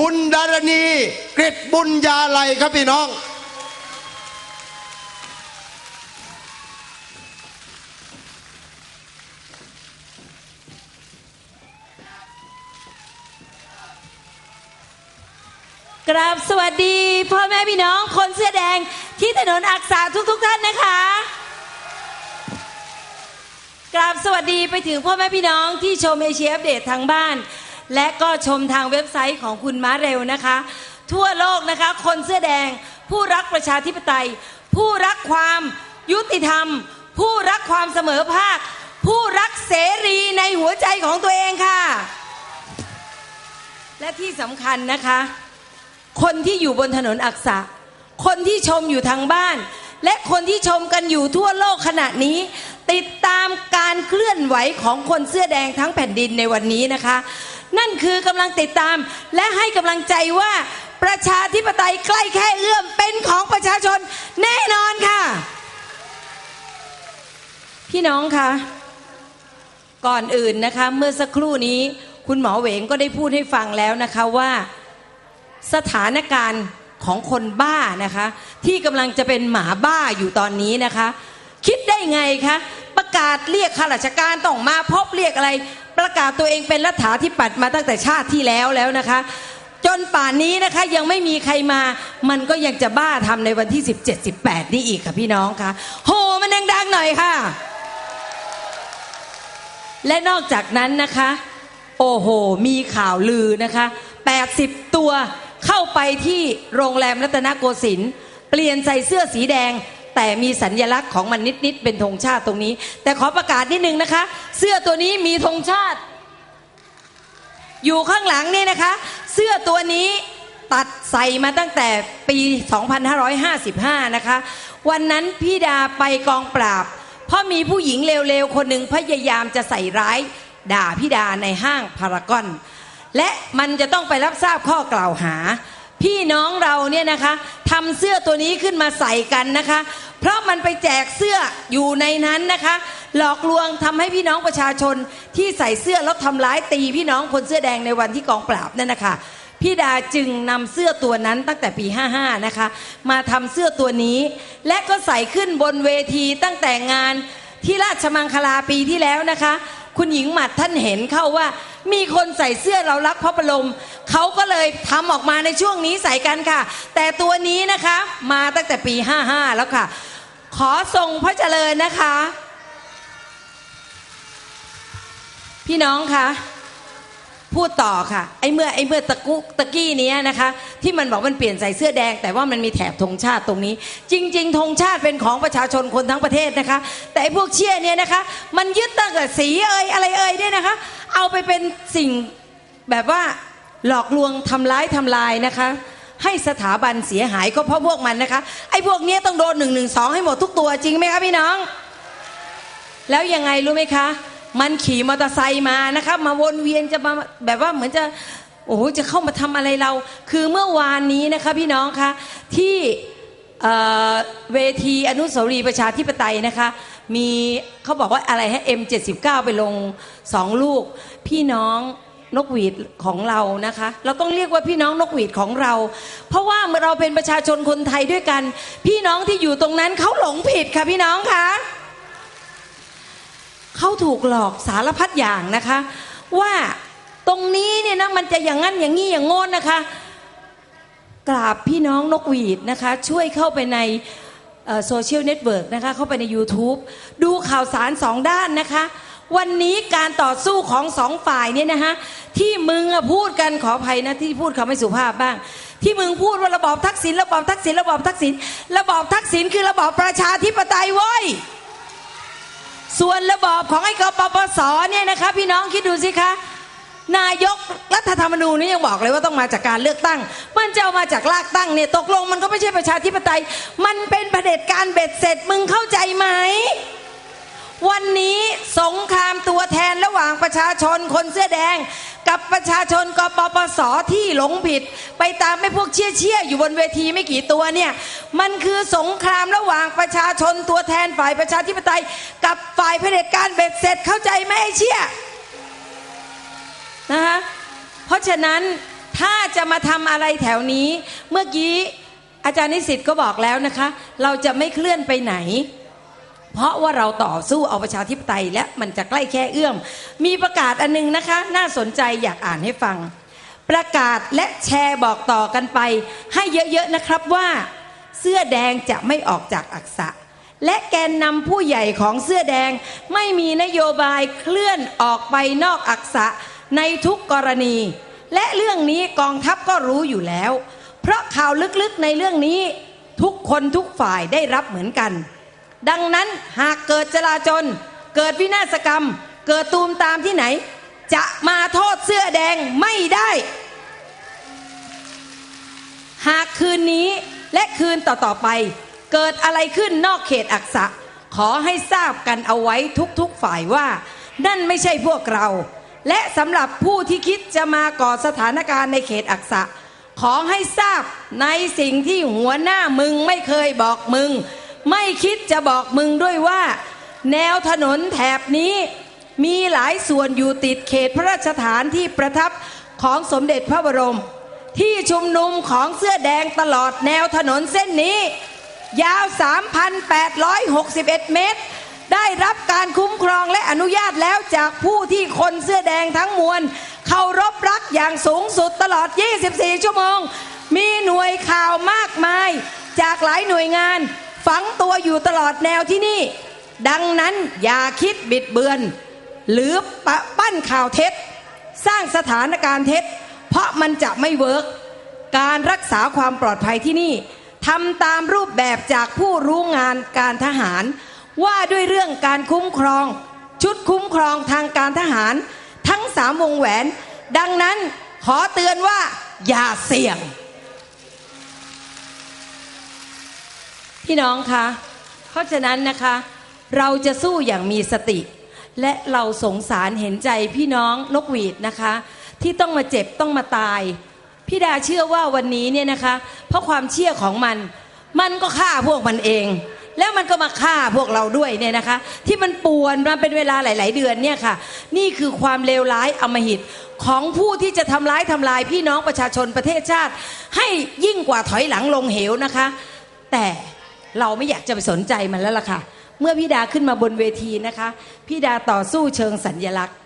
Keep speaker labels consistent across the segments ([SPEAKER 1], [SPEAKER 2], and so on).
[SPEAKER 1] คุณดารณีกฤษบุญญาไลยครับพี่น้อง
[SPEAKER 2] กราบสวัสดีพ่อแม่พี่น้องคนเสื้อแดงที่ถนนอักษาทุกๆทท่านนะคะ กราบสวัสดีไปถึงพ่อแม่พี่น้องที่ชมเอเชียอัปเดตทางบ้าน และก็ชมทางเว็บไซต์ของคุณม้าเร็วนะคะ ทั่วโลกนะคะ คนเสื้อแดง ผู้รักประชาธิปไตย ผู้รักความยุติธรรม ผู้รักความเสมอภาค ผู้รักเสรีในหัวใจของตัวเองค่ะ และที่สำคัญนะคะ คนที่อยู่บนถนนอักษะ คนที่ชมอยู่ทางบ้าน และคนที่ชมกันอยู่ทั่วโลกขณะนี้ติดตามการเคลื่อนไหวของคนเสื้อแดงทั้งแผ่นดินในวันนี้นะคะ นั่นคือกำลังติดตาม และให้กำลังใจว่าประชาธิปไตยใกล้แค่เอื้อมเป็นของประชาชนแน่นอนค่ะ พี่น้องคะก่อนอื่นนะคะเมื่อสักครู่นี้คุณหมอเหวงก็ได้พูดให้ฟังแล้วนะคะว่าสถานการณ์ของคนบ้านะคะ ที่กำลังจะเป็นหมาบ้าอยู่ตอนนี้นะคะ คิดได้ไงคะประกาศเรียกข้าราชการต้องมาพบเรียกอะไร ประกาศตัวเองเป็นรัฐาธิปัตย์มาตั้งแต่ชาติที่แล้วแล้วนะคะ จนป่านนี้นะคะยังไม่มีใครมา มันก็ยังจะบ้าทำในวันที่ 17 18 นี่อีกค่ะพี่น้องคะโหมันดังๆหน่อยค่ะ และนอกจากนั้นนะคะ โอ้โห มีข่าวลือนะคะ 80 ตัวเข้าไปที่โรงแรมรัตนโกสินทร์เปลี่ยนใส่เสื้อสีแดง แต่มีสัญญลักษณ์ของมันนิดๆเป็นธงชาติตรงนี้ แต่ขอประกาศนิดนึงนะคะ เสื้อตัวนี้มีธงชาติ อยู่ข้างหลังนี่นะคะ เสื้อตัวนี้ตัดใส่มาตั้งแต่ปี 2555 นะคะ วันนั้นพี่ดาไปกองปราบ เพราะมีผู้หญิงเลวๆ คนหนึ่งพยายามจะใส่ร้าย ด่าพี่ดาในห้างพารากอน และมันจะต้องไปรับทราบข้อกล่าวหา พี่น้องเราเนี่ยนะคะทำเสื้อตัวนี้ขึ้นมาใส่กันนะคะ เพราะมันไปแจกเสื้ออยู่ในนั้นนะคะ หลอกลวงทำให้พี่น้องประชาชนที่ใส่เสื้อแล้วทำร้ายตีพี่น้องคนเสื้อแดงในวันที่กองปราบนั่นนะคะพี่ดาจึงนำเสื้อตัวนั้นตั้งแต่ปี 55 นะคะ มาทำเสื้อตัวนี้ และก็ใส่ขึ้นบนเวทีตั้งแต่งานที่ราชมังคลาปีที่แล้วนะคะ คุณหญิงหมัดท่านเห็นเข้าว่า มีคนใส่เสื้อเรารักพระบรมเขาก็เลยทำออกมาในช่วงนี้ใส่กันค่ะ แต่ตัวนี้นะคะมาตั้งแต่ปี 55 แล้วค่ะ ขอทรงพระเจริญนะคะ พี่น้องคะ พูดต่อค่ะไอ้เมื่อไอ้เมื่อตะกุตะกี้นี้นะคะ ที่มันบอกมันเปลี่ยนใส่เสื้อแดง แต่ว่ามันมีแถบธงชาติตรงนี้ จริง ๆธงชาติเป็นของประชาชนคนทั้งประเทศนะคะ แต่ไอ้พวกเชี่ยเนี่ยนะคะ มันยึดตั้งแต่สีเอ่ยอะไรเอ่ยเนี่ยนะคะ เอาไปเป็นสิ่งแบบว่าหลอกลวงทำร้ายทำลายนะคะ ให้สถาบันเสียหายก็เพราะพวกมันนะคะไอ้พวกนี้ต้องโดนหนึ่งหนึ่งสองให้หมดทุกตัวจริงไหมคะพี่น้อง แล้วยังไงรู้ไหมคะ มันขี่มอเตอร์ไซค์มานะคะมาวนเวียนจะมาแบบว่าเหมือนจะโอ้โหจะเข้ามาทำอะไรเรา คือเมื่อวานนี้นะคะพี่น้องคะที่เวทีอนุสาวรีย์ประชาธิปไตยนะคะ มีเขาบอกว่าอะไรให้ M79 ไปลงสองลูก พี่น้องนกหวีดของเรานะคะ เราต้องเรียกว่าพี่น้องนกหวีดของเรา เพราะว่าเมื่อเราเป็นประชาชนคนไทยด้วยกัน พี่น้องที่อยู่ตรงนั้นเขาหลงผิดค่ะพี่น้องคะ เขาถูกหลอกสารพัดอย่างนะคะ ว่าตรงนี้เนี่ยนะมันจะอย่างนั้นอย่างนี้อย่างโง้นนะคะ กราบพี่น้องนกหวีดนะคะ ช่วยเข้าไปในโซเชียลเน็ตเวิร์กนะคะ เข้าไปใน YouTube ดูข่าวสารสองด้านนะคะ วันนี้การต่อสู้ของสองฝ่ายเนี่ยนะคะที่มึงพูดกันขออภัยนะที่พูดคำไม่สุภาพบ้าง ที่มึงพูดว่าระบอบทักษิณระบอบทักษิณระบอบทักษิณระบอบทักษิณคือระบอบประชาธิปไตยเว้ย ส่วนระบอบของไอ้กปปสเนี่ยนะคะพี่น้องคิดดูสิคะนายกรัฐธรรมนูญนี่ยังบอกเลยว่าต้องมาจากการเลือกตั้ง มันจะเอามาจากลากตั้งเนี่ยตกลงมันก็ไม่ใช่ประชาธิปไตย มันเป็นเผด็จการเบ็ดเสร็จมึงเข้าใจไหม วันนี้สงครามตัวแทนระหว่างประชาชนคนเสื้อแดง กับประชาชนกปปสที่หลงผิด ไปตามไม่พวกเชี่ยเชี่ยอยู่บนเวทีไม่กี่ตัวเนี่ย มันคือสงครามระหว่างประชาชนตัวแทนฝ่ายประชาธิปไตย กับฝ่ายเผด็จการเบ็ดเสร็จเข้าใจไหมไอ้เชี่ยนะคะเพราะฉะนั้นถ้าจะมาทำอะไรแถวนี้ เมื่อกี้อาจารย์นิสิตก็บอกแล้วนะคะ เราจะไม่เคลื่อนไปไหน เพราะว่าเราต่อสู้เอาประชาธิปไตยและมันจะใกล้แค่เอื้อม มีประกาศอันนึงนะคะ น่าสนใจอยากอ่านให้ฟัง ประกาศและแชร์บอกต่อกันไป ให้เยอะๆนะครับว่าเสื้อแดงจะไม่ออกจากอักษะ และแกนนำผู้ใหญ่ของเสื้อแดงไม่มีนโยบายเคลื่อนออกไปนอกอักษะในทุกกรณี และเรื่องนี้กองทัพก็รู้อยู่แล้ว เพราะข่าวลึกๆในเรื่องนี้ ทุกคนทุกฝ่ายได้รับเหมือนกัน ดังนั้นหากเกิดจลาจลเกิดวินาศกรรม เกิดตูมตามที่ไหน จะมาโทษเสื้อแดงไม่ได้ หากคืนนี้และคืนต่อๆไป เกิดอะไรขึ้นนอกเขตอักษะ ขอให้ทราบกันเอาไว้ทุกๆฝ่ายว่า นั่นไม่ใช่พวกเรา และสำหรับผู้ที่คิดจะมาก่อสถานการณ์ในเขตอักษะ ขอให้ทราบในสิ่งที่หัวหน้ามึงไม่เคยบอกมึง ไม่คิดจะบอกมึงด้วยว่า แนวถนนแถบนี้มีหลายส่วนอยู่ติดเขตพระราชฐานที่ประทับของสมเด็จพระบรม ที่ชุมนุมของเสื้อแดงตลอดแนวถนนเส้นนี้ ยาว 3,861 เมตร ได้รับการคุ้มครองและอนุญาตแล้วจากผู้ที่คนเสื้อแดงทั้งมวลเคารพรักอย่างสูงสุดตลอด 24 ชั่วโมง มีหน่วยข่าวมากมาย จากหลายหน่วยงาน ฝังตัวอยู่ตลอดแนวที่นี่ ดังนั้นอย่าคิดบิดเบือน หรือปะปั้นข่าวเท็จ สร้างสถานการณ์เท็จ เพราะมันจะไม่เวิร์กการรักษาความปลอดภัยที่นี่ทำตามรูปแบบจากผู้รู้งานการทหาร ว่าด้วยเรื่องการคุ้มครอง ชุดคุ้มครองทางการทหาร ทั้งสามวงแหวน ดังนั้นขอเตือนว่าอย่าเสี่ยง พี่น้องคะเพราะฉะนั้นนะคะ เราจะสู้อย่างมีสติ และเราสงสารเห็นใจพี่น้องนกหวีดนะคะ ที่ต้องมาเจ็บต้องมาตายพี่ดาเชื่อว่าวันนี้เนี่ยนะคะ เพราะความเชื่อของมัน มันก็ฆ่าพวกมันเอง แล้วมันก็มาฆ่าพวกเราด้วยเนี่ยนะคะ ที่มันป่วนมาเป็นเวลาหลาย ๆ เดือนเนี่ยค่ะ นี่คือความเลวร้ายอมหิตของผู้ที่จะทำร้ายทำลายพี่น้องประชาชนประเทศชาติ ให้ยิ่งกว่าถอยหลังลงเหวนะคะ แต่ เราไม่อยากจะไปสนใจมันแล้วล่ะค่ะ เมื่อพี่ดาขึ้นมาบนเวทีนะคะพี่ดาต่อสู้เชิงสัญญลักษณ์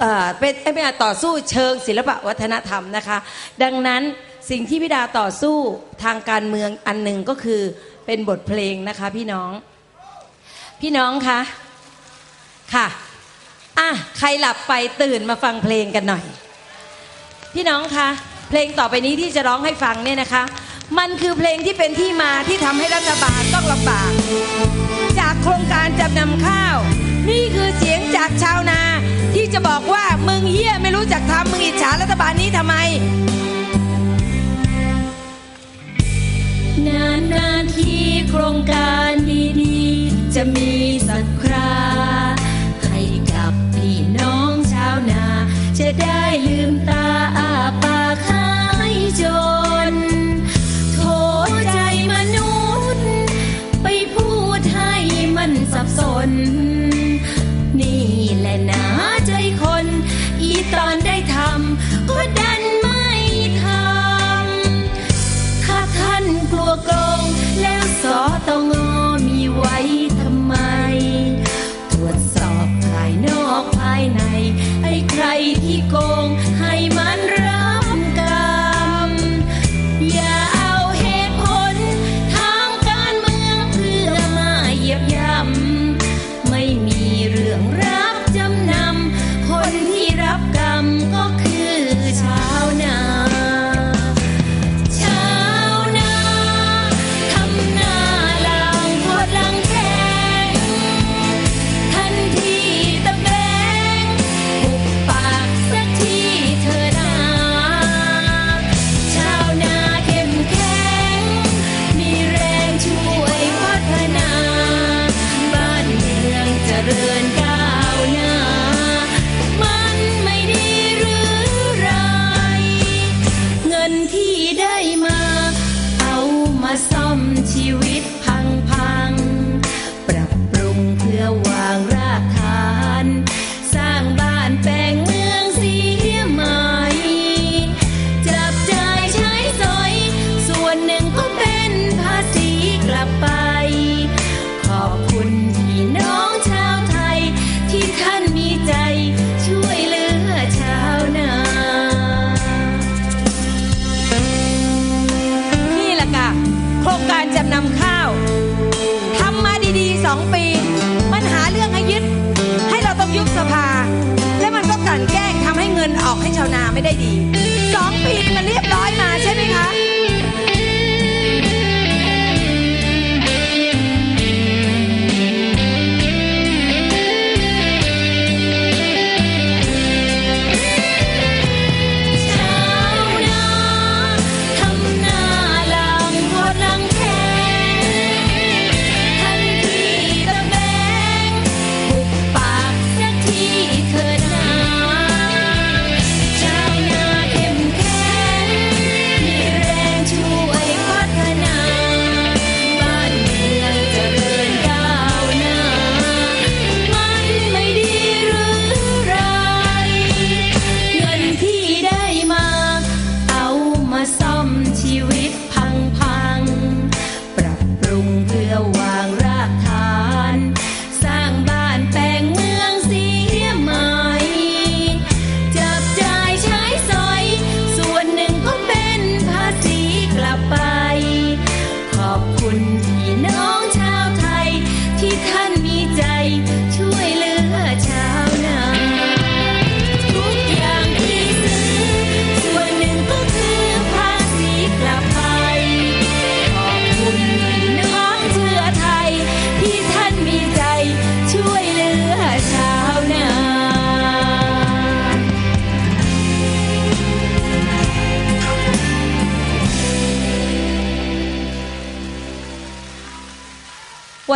[SPEAKER 2] เอ่อเป็นไม่ต่อสู้เชิงศิลปะวัฒนธรรมนะคะ ดังนั้นสิ่งที่พิดาต่อสู้ทางการเมืองอันหนึ่งก็คือเป็นบทเพลงนะคะพี่น้อง พี่น้องคะค่ะอะใครหลับไปตื่นมาฟังเพลงกันหน่อย พี่น้องคะเพลงต่อไปนี้ที่จะร้องให้ฟังเนี่ยนะคะ มันคือเพลงที่เป็นที่มาที่ทำให้รัฐบาลต้องลำบาก จากโครงการจำนำข้าว นี่คือเสียงจากชาวนา ที่จะบอกว่ามึงเฮี้ยไม่รู้จักทำมึงอิจฉารัฐบาลนี้ทำไม
[SPEAKER 3] นานนานที่โครงการดีๆ จะมีสักครา อม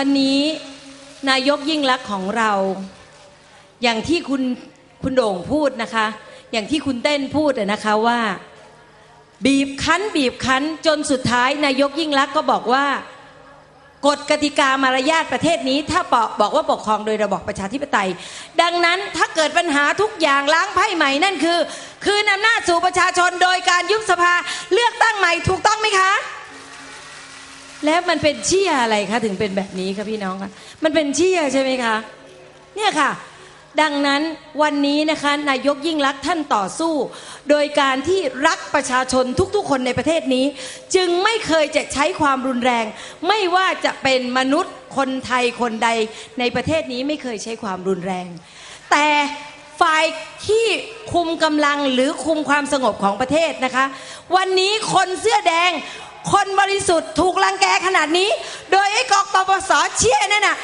[SPEAKER 3] วันนี้นายกยิ่งลั
[SPEAKER 2] กษณ์ของเรา อย่างที่คุณคุณโด่งพูดนะคะ อย่างที่คุณเต้นพูดนะคะว่า บีบคั้น บีบคั้นจนสุดท้ายนายกยิ่งลักษณ์ก็บอกว่ากฎกติกามารยาทประเทศนี้ ถ้าบอกบอกว่าปกครองโดยระบอบประชาธิปไตย ดังนั้นถ้าเกิดปัญหาทุกอย่างล้างไพ่ใหม่นั่นคือ คืนอำนาจสู่ประชาชนโดยการยุบสภาเลือกตั้งใหม่ถูกต้องไหมคะ แล้วมันเป็นเชี่ยอะไรคะถึงเป็นแบบนี้คะพี่น้องคะมันเป็นเชี่ยใช่ไหมคะ เนี่ยค่ะ ดังนั้นวันนี้นะคะนายกยิ่งรักท่านต่อสู้ โดยการที่รักประชาชนทุกๆ คนในประเทศนี้ จึงไม่เคยจะใช้ความรุนแรง ไม่ว่าจะเป็นมนุษย์คนไทยคนใดในประเทศนี้ไม่เคยใช้ความรุนแรง แต่ฝ่ายที่คุมกำลังหรือคุมความสงบของประเทศนะคะ วันนี้คนเสื้อแดง คนบริสุทธิ์ถูกลังแกขนาดนี้ โดยไอ้กอกปปสเชี่ยนั่นน่ะ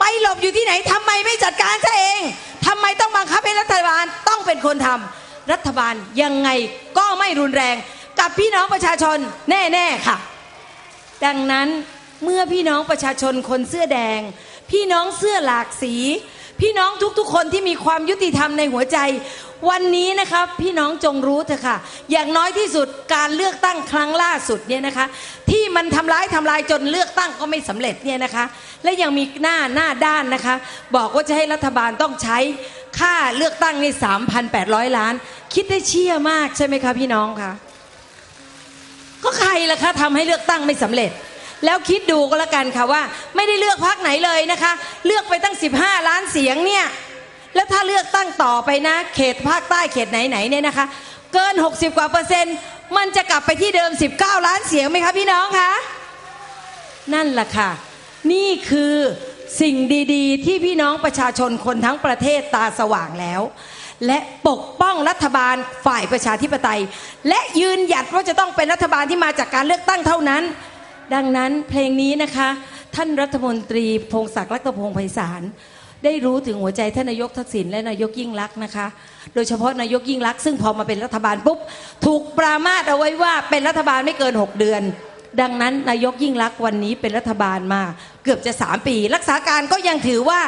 [SPEAKER 2] ไปหลบอยู่ที่ไหนทำไมไม่จัดการซะเองทำไมต้องบังคับให้รัฐบาลต้องเป็นคนทำรัฐบาลยังไงก็ไม่รุนแรง กับพี่น้องประชาชนแน่ๆค่ะ ดังนั้นเมื่อพี่น้องประชาชนคนเสื้อแดง พี่น้องเสื้อหลากสี พี่น้องทุกๆ คนที่มีความยุติธรรมในหัวใจ วันนี้นะครับพี่น้องจงรู้เถอะค่ะ อย่างน้อยที่สุดการเลือกตั้งครั้งล่าสุดเนี่ยนะคะ ที่มันทำร้ายทำลายจนเลือกตั้งก็ไม่สำเร็จเนี่ยนะคะ และยังมีหน้าหน้าด้านนะคะ บอกว่าจะให้รัฐบาลต้องใช้ค่าเลือกตั้งใน 3,800 ล้าน คิดได้เชี่ยมากใช่ไหมคะพี่น้องคะก็ใครล่ะคะทำให้เลือกตั้งไม่สำเร็จ แล้วคิดดูก็แล้วกันค่ะว่า ไม่ได้เลือกพักไหนเลยนะคะ เลือกไปตั้ง 15 ล้านเสียงเนี่ยแล้วถ้าเลือกตั้งต่อไปนะ เขตภาคใต้เขตไหนๆเนี่ยนะคะ เกิน 60 กว่าเปอร์เซ็นต์ มันจะกลับไปที่เดิม 19 ล้านเสียงไหมคะพี่น้องคะนั่นแหละค่ะ นี่คือสิ่งดีๆ ที่พี่น้องประชาชนคนทั้งประเทศตาสว่างแล้ว และปกป้องรัฐบาลฝ่ายประชาธิปไตย และยืนหยัดว่าจะต้องเป็นรัฐบาลที่มาจากการเลือกตั้งเท่านั้น ดังนั้นเพลงนี้นะคะ ท่านรัฐมนตรีพงศักดิ์รัตพงศ์ไพศาลได้รู้ถึงหัวใจท่านนายกทักษิณและนายกยิ่งลักษณ์นะคะ โดยเฉพาะนายกยิ่งลักษณ์ซึ่งพอมาเป็นรัฐบาลปุ๊บถูกปรามาสเอาไว้ว่าเป็นรัฐบาลไม่เกิน 6 เดือน ดังนั้นนายกยิ่งลักษณ์วันนี้เป็นรัฐบาลมาเกือบจะ 3 ปี รักษาการก็ยังถือว่า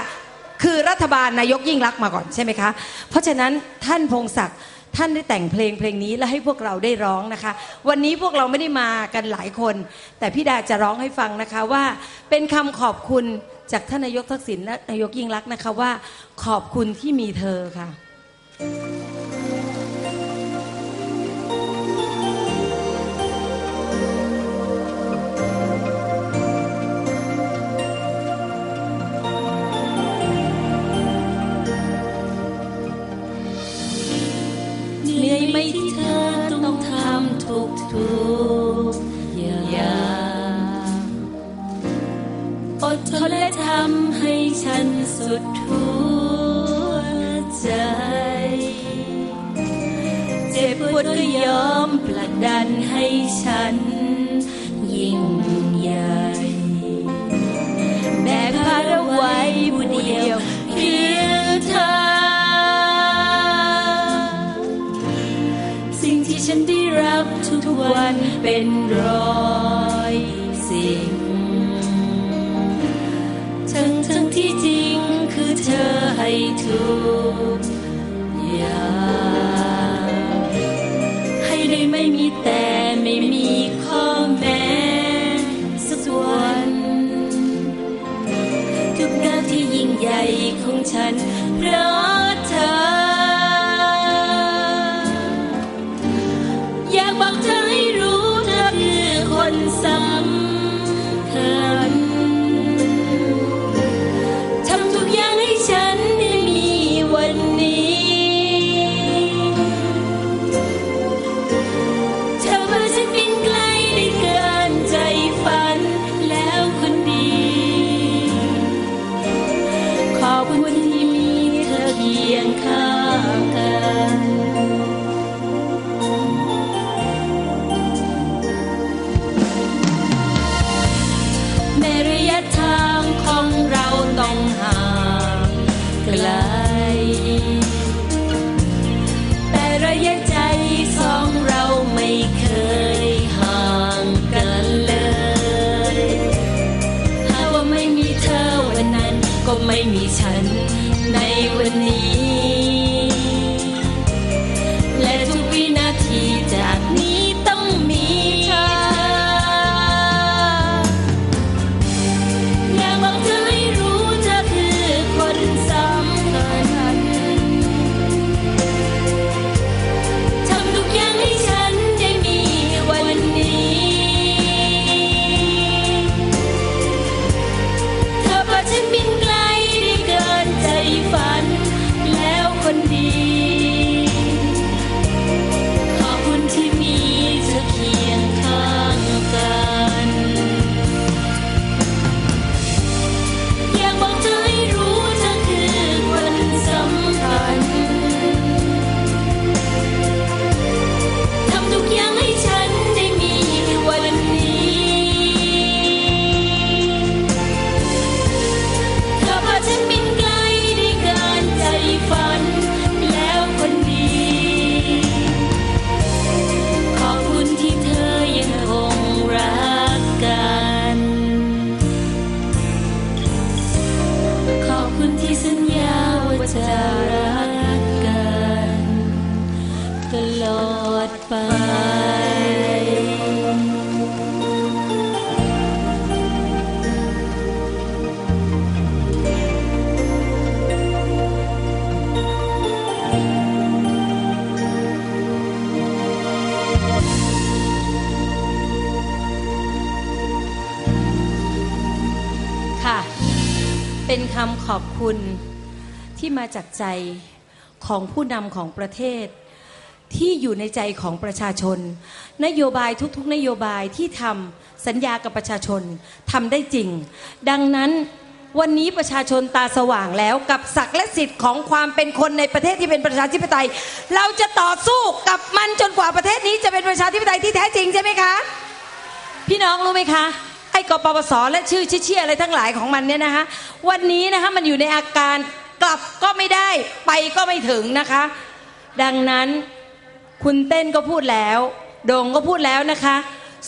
[SPEAKER 2] คือรัฐบาลนายกยิ่งลักษณ์มาก่อนใช่ไหมคะ เพราะฉะนั้นท่านพงศักดิ์ ท่านได้แต่งเพลงเพลงนี้และให้พวกเราได้ร้องนะคะ วันนี้พวกเราไม่ได้มากันหลายคน แต่พี่ดาจะร้องให้ฟังนะคะว่าเป็นคำขอบคุณจากท่านนายกทักษิณและนายกยิ่งลักษ์นะคะว่าขอบคุณที่มีเธอค่ะ
[SPEAKER 3] ที่เธอต้องทำทุกทุกๆอย่างอดทนและทำให้ฉันสุดทุกใจ เจ็บปวดก็ยอมเป เป็นร้อยสิ่งทั้งทั้งที่จริงคือเธอให้ทุกอย่าง
[SPEAKER 2] คุณที่มาจากใจของผู้นำของประเทศ ที่อยู่ในใจของประชาชน นโยบายทุกๆ นโยบายที่ทำสัญญากับประชาชนทำได้จริง ดังนั้นวันนี้ประชาชนตาสว่างแล้วกับศักดิ์และสิทธิ์ของความเป็นคนในประเทศที่เป็นประชาธิปไตย เราจะต่อสู้กับมันจนกว่าประเทศนี้จะเป็นประชาธิปไตยที่แท้จริงใช่ไหมคะ พี่น้องรู้ไหมคะ ไอ้กปปสและชื่อเชี่ยอะไรทั้งหลายของมันเนี่ยนะคะวันนี้นะคะมันอยู่ในอาการกลับก็ไม่ได้ไปก็ไม่ถึงนะคะ ดังนั้นคุณเต้นก็พูดแล้ว โด่งก็พูดแล้วนะคะ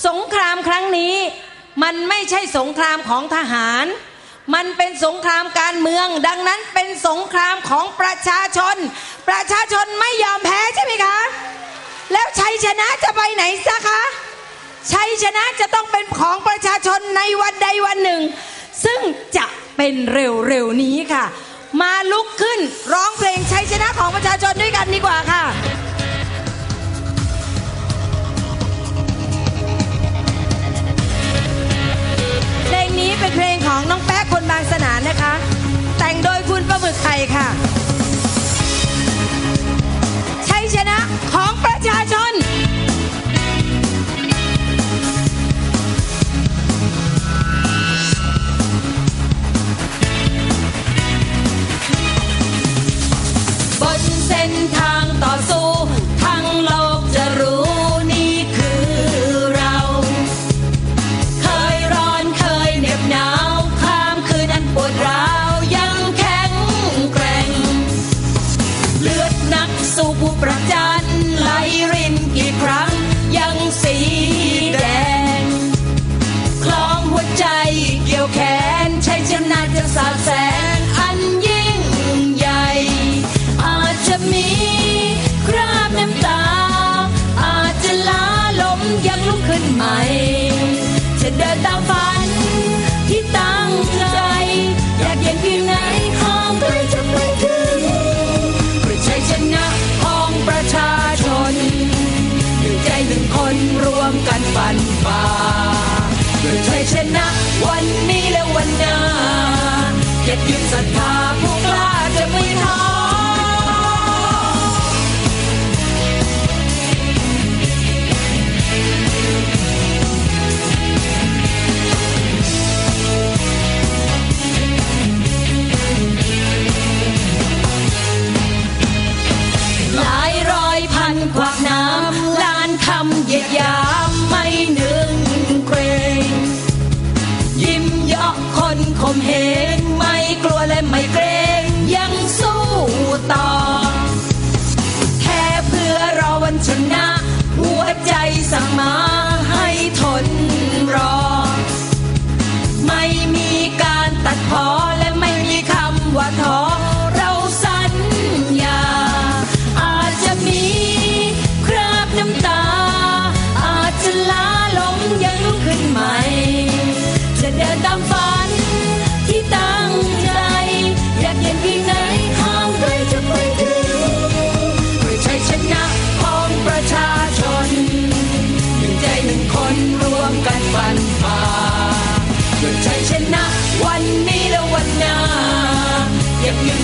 [SPEAKER 2] สงครามครั้งนี้มันไม่ใช่สงครามของทหาร มันเป็นสงครามการเมือง ดังนั้นเป็นสงครามของประชาชน ประชาชนไม่ยอมแพ้ใช่ไหมคะ แล้วชัยชนะจะไปไหนซะคะ ชัยชนะจะต้องเป็นของประชาชนในวันใดวันหนึ่ง ซึ่งจะเป็นเร็วๆนี้ค่ะ มาลุกขึ้นร้องเพลงชัยชนะของประชาชนด้วยกันดีกว่าค่ะเพลงนี้เป็นเพลงของน้องแป๊ะคนบางสนานนะคะ แต่งโดยคุณประมึกไทยค่ะชัยชนะของประชาชน
[SPEAKER 3] เก็บยึดศรัทธา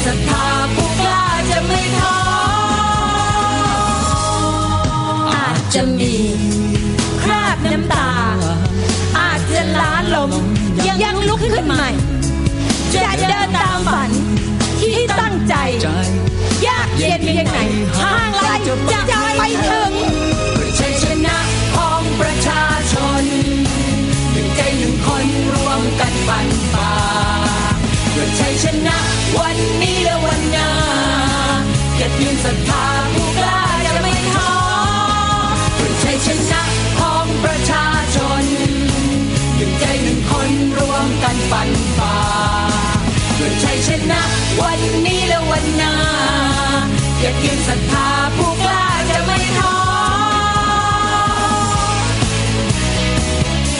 [SPEAKER 3] ศรัทธาผู้กล้าจะไม่ท้ออาจจะมีคราบน้ำตา อาจจะล้าลมยังลุกขึ้นใหม่ จะเดินตามฝันที่ตั้งใจ ยากเย็นเพียงไหน ชนะ วันนี้และวันหน้าเก็บยืนศรัทธาผู้กล้าจะไม่ท้อเพื่อชัยชนะของประชาชนหนึ่งใจหนึ่งคนรวมกันฝันฝ่าเพื่อชัยชนะวันนี้และวันหน้าเก็บยืนศรัทธาผู้กล้าจะไม่ท้อ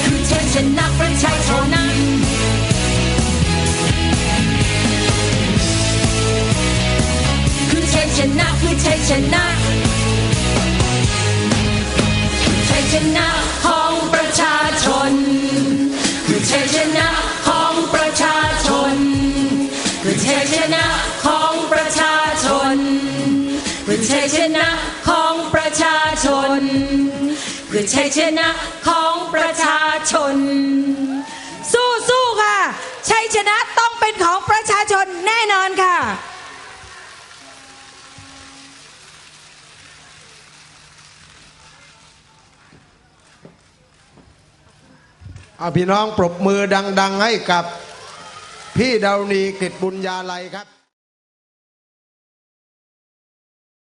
[SPEAKER 3] คือชัยชนะประชาชน ชนะคือชัยชนะชัยชนะของประชาชน คือชัยชนะของประชาชน
[SPEAKER 2] คือชัยชนะของประชาชน คือชัยชนะของประชาชน คือชัยชนะของประชาชน
[SPEAKER 1] เอาพี่น้องปรบมือดัง ๆ ให้กับพี่ดาวนีกิตบุญญาลัยครับ